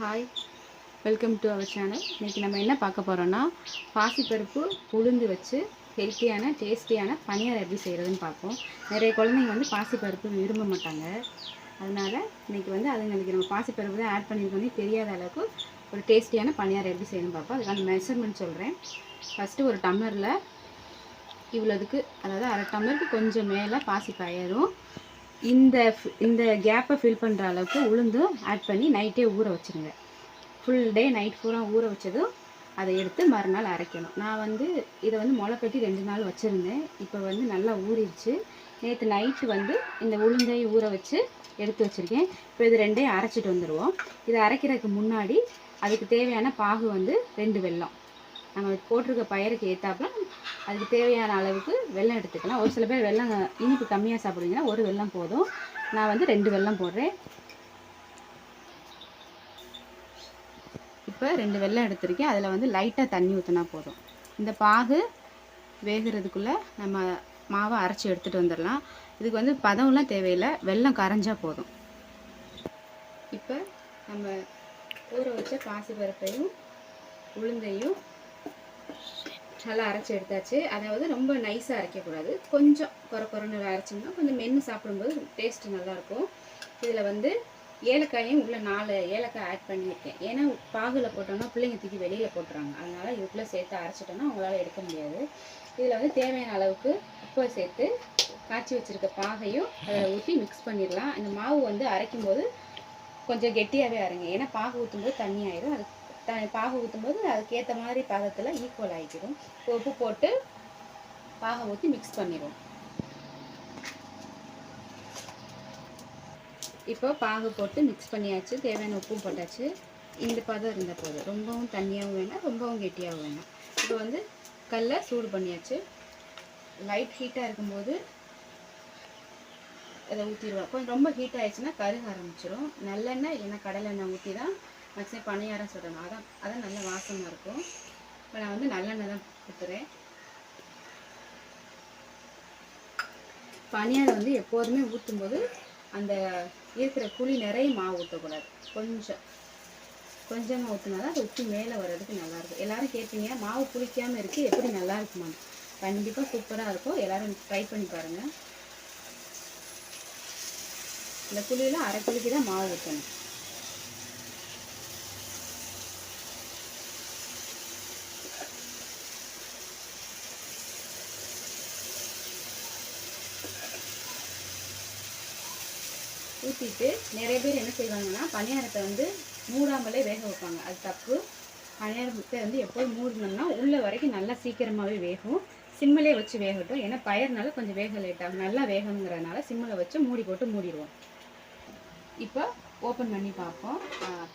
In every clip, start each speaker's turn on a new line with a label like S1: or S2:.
S1: Hi welcome to our channel இன்றைக்கி நம்ம என்ன பார்க்க போகிறோன்னா பாசிப்பருப்பு உளுந்து வச்சு ஹெல்த்தியான டேஸ்டியான பனியார் எப்படி செய்கிறதுன்னு பார்ப்போம். நிறைய குழந்தைங்க வந்து பாசிப்பருப்பு விரும்ப மாட்டாங்க. அதனால் இன்றைக்கி வந்து அதுங்களுக்கு நம்ம பாசிப்பருப்பு தான் ஆட் பண்ணியிருக்கோம் தெரியாத அளவுக்கு ஒரு டேஸ்டியான பனியார் எப்படி செய்யணும்னு பார்ப்போம். அதுக்கான மெஷர்மெண்ட் சொல்கிறேன் ஃபஸ்ட்டு ஒரு டம்ளரில் இவ்வளோதுக்கு அதாவது அரை டம்ளருக்கு கொஞ்சம் மேலே பாசி இந்த இந்த கேப்பை ஃபில் பண்ணுற அளவுக்கு உளுந்தும் ஆட் பண்ணி நைட்டே ஊற வச்சுருங்க. ஃபுல் டே நைட் பூரா ஊற வச்சதும் அதை எடுத்து மறுநாள் அரைக்கணும். நான் வந்து இதை வந்து முளை கட்டி ரெண்டு நாள் வச்சுருந்தேன். இப்போ வந்து நல்லா ஊறிடுச்சு. நேற்று நைட்டு வந்து இந்த உளுந்தையும் ஊற வச்சு எடுத்து வச்சுருக்கேன். இப்போ இது ரெண்டையும் அரைச்சிட்டு வந்துடுவோம் இதை அரைக்கிறதுக்கு முன்னாடி அதுக்கு தேவையான பாகு வந்து ரெண்டு வெல்லம். நம்ம போட்டிருக்க பயிருக்கு ஏற்றாப்புல அதுக்கு தேவையான அளவுக்கு வெள்ளம் எடுத்துக்கலாம். ஒரு சில பேர் வெள்ளம் இனிப்பு கம்மியாக சாப்பிடுவீங்கன்னா ஒரு வெல்லம் போதும். நான் வந்து ரெண்டு வெல்லம் போடுறேன். இப்போ ரெண்டு வெள்ளம் எடுத்திருக்கேன். அதில் வந்து லைட்டாக தண்ணி ஊற்றினா போதும். இந்த பாகு வேகிறதுக்குள்ளே நம்ம மாவை அரைச்சி எடுத்துகிட்டு வந்துடலாம். இதுக்கு வந்து பதம்லாம் தேவையில்லை. வெள்ளம் கரைஞ்சால் போதும். இப்போ நம்ம ஊற வச்ச பாசிப்பருப்பையும் உளுந்தையும் நல்லா அரைச்சி எடுத்தாச்சு. அதாவது ரொம்ப நைஸாக அரைக்கக்கூடாது. கொஞ்சம் குறை குறைன்னு அரைச்சோம்னா கொஞ்சம் மென்று சாப்பிடும்போது டேஸ்ட்டு நல்லாயிருக்கும். இதில் வந்து ஏலக்காயும் உள்ள நாலு ஏலக்காய் ஆட் பண்ணியிருக்கேன். ஏன்னா பாகில் போட்டோம்னா பிள்ளைங்க தூக்கி வெளியில் போட்டுறாங்க அதனால் இதுக்குள்ளே சேர்த்து அரைச்சிட்டோன்னா அவங்களால எடுக்க முடியாது. இதில் வந்து தேவையான அளவுக்கு உப்பை சேர்த்து காய்ச்சி வச்சுருக்க பாகையும் அதை ஊற்றி மிக்ஸ் பண்ணிடலாம். இந்த மாவு வந்து அரைக்கும் போது கொஞ்சம் கெட்டியாகவே அரைங்க. ஏன்னா பாகு ஊற்றும்போது தண்ணி ஆயிரும். அது த பாகு ஊற்றும்போது அதுக்கேற்ற மாதிரி பதத்தில் ஈக்குவல் ஆகிக்கிடும் உப்பு போட்டு பாகை ஊற்றி மிக்ஸ் பண்ணிடுவோம் இப்போ பாகு போட்டு மிக்ஸ் பண்ணியாச்சு தேவையான உப்பும் போட்டாச்சு. இந்த பதம் இருந்த போதும். ரொம்பவும் தண்ணியாகவும் வேணாம் ரொம்பவும் கெட்டியாகவும் வேணாம். இப்போ வந்து கல்லை சூடு பண்ணியாச்சு. லைட் ஹீட்டாக இருக்கும்போது அதை ஊற்றிடுவோம் கொஞ்சம் ரொம்ப ஹீட் ஆயிடுச்சுன்னா கருக ஆரம்பிச்சிடும் நல்லெண்ணெய் இல்லைன்னா கடலெண்ணெய் ஊற்றி தான் மேக்ஸிமம் பணியாரம் சுடணும். அதான் அதான் நல்ல வாசமாக இருக்கும். இப்போ நான் வந்து நல்லெண்ணெய் தான் ஊற்றுறேன் பணியாரம் வந்து எப்போதுமே ஊற்றும்போது அந்த இருக்கிற குழி நிறைய மாவு ஊற்றக்கூடாது கொஞ்சம். கொஞ்சமாக ஊற்றினா தான் அது உப்பு மேலே வர்றதுக்கு நல்லாயிருக்கும் எல்லாரும் கேட்பீங்க மாவு புளிக்காமல் இருக்குது எப்படி நல்லா இருக்குமா கண்டிப்பாக சூப்பராக இருக்கும். எல்லாரும் ட்ரை பண்ணி பாருங்கள் இந்த குழியில் அரை குழிக்கு தான் மாவு ஊற்றணும் ஊற்றிட்டு நிறைய பேர் என்ன செய்வாங்கன்னா பணியாரத்தை வந்து மூடாமலே வேக வைப்பாங்க. அது தப்பு. பணியாரத்தை வந்து எப்போது மூடினோம்னா உள்ளே வரைக்கும் நல்லா சீக்கிரமாகவே வேகும். சிம்மிலே வச்சு வேகட்டும். ஏன்னா பயிர்னால கொஞ்சம் வேக லேட் ஆகும். நல்லா வேகணுங்கிறதுனால சிம்மில் வச்சு மூடி போட்டு மூடிடுவோம். இப்போ ஓப்பன் பண்ணி பார்ப்போம்.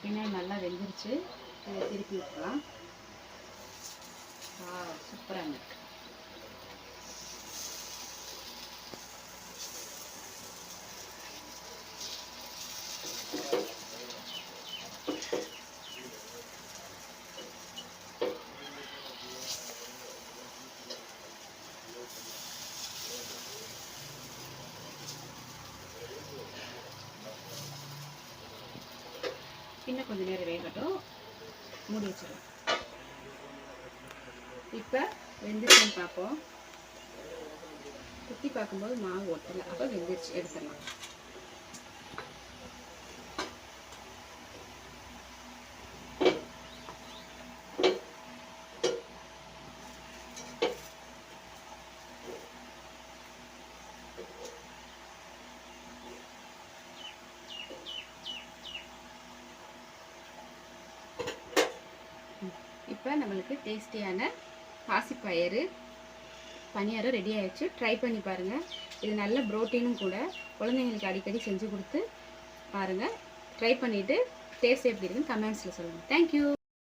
S1: பின்னாடி நல்லா வெந்துருச்சு. திருப்பி விட்டுலாம் சூப்பராக இருக்குது இன்னும் கொஞ்சம் நேரம் வேகட்டும். மூடி வச்சிடும் இப்போ வெந்துருச்சுன்னு பார்ப்போம். குத்தி பார்க்கும்போது மாவு ஒட்டலை. அப்போ வெந்துருச்சு. எடுத்துடலாம். இப்போ நம்மளுக்கு டேஸ்டியான பாசிப்பயிறு பணியாரம் ரெடி ஆயிடுச்சு. ட்ரை பண்ணி பாருங்கள் இது நல்ல ப்ரோட்டீனும் கூட குழந்தைங்களுக்கு அடிக்கடி செஞ்சு கொடுத்து பாருங்கள் ட்ரை பண்ணிவிட்டு டேஸ்ட் எப்படி இருக்குன்னு கமெண்ட்ஸில் சொல்லுங்கள் தேங்க்யூ